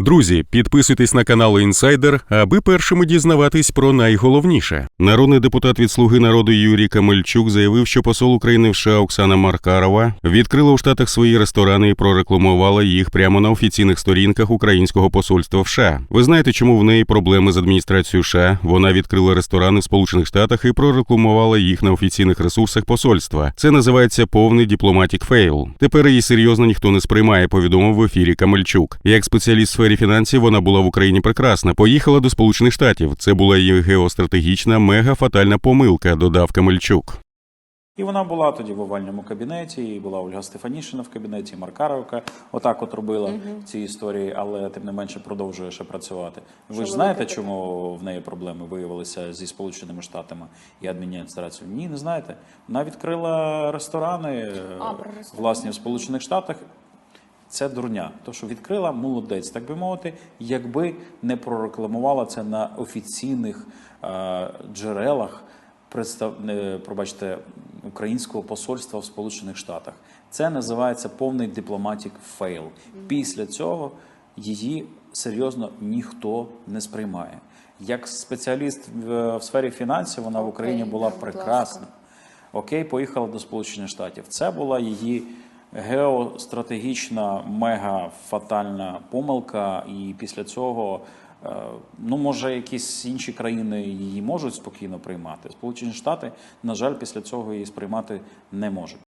Друзі, підписуйтесь на канал Інсайдер, аби першими дізнаватись про найголовніше. Народний депутат від Слуги народу Юрій Камельчук заявив, що посол України в США Оксана Маркарова відкрила у Штатах свої ресторани і прорекламувала їх прямо на офіційних сторінках українського посольства в США. Ви знаєте, чому в неї проблеми з адміністрацією США? Вона відкрила ресторани в Сполучених Штатах і прорекламувала їх на офіційних ресурсах посольства. Це називається повний дипломатік фейл. Тепер її серйозно ніхто не сприймає. Повідомив в ефірі Камельчук. Як спеціаліст в сфері фінансів, вона була в Україні прекрасна. Поїхала до Сполучених Штатів. Це була її геостратегічна мега фатальна помилка. Додав Камельчук. І вона була тоді в овальному кабінеті, і була Ольга Стефанішина в кабінеті, і Маркаровка отак от робила в цій історії, але тим не менше продовжує ще працювати. Ви ж знаєте, чому в неї проблеми виявилися зі Сполученими Штатами і адміністрацією? Ні, не знаєте. Вона відкрила ресторани е, А, ресторани. власне в Сполучених Штатах. Це дурня. То, що відкрила, молодець, так би мовити, якби не прорекламувала це на офіційних е, джерелах представ... не, пробачте, українського посольства в Сполучених Штатах. Це називається повний дипломатік фейл. Після цього її серйозно ніхто не сприймає. Як спеціаліст в, в сфері фінансів, вона в Україні була прекрасна. Окей, поїхала до Сполучених Штатів. Це була її геостратегічна мега фатальна помилка, і після цього. е, Ну, може, якісь інші країни її можуть спокійно приймати. Сполучені Штати, на жаль, після цього її сприймати не можуть.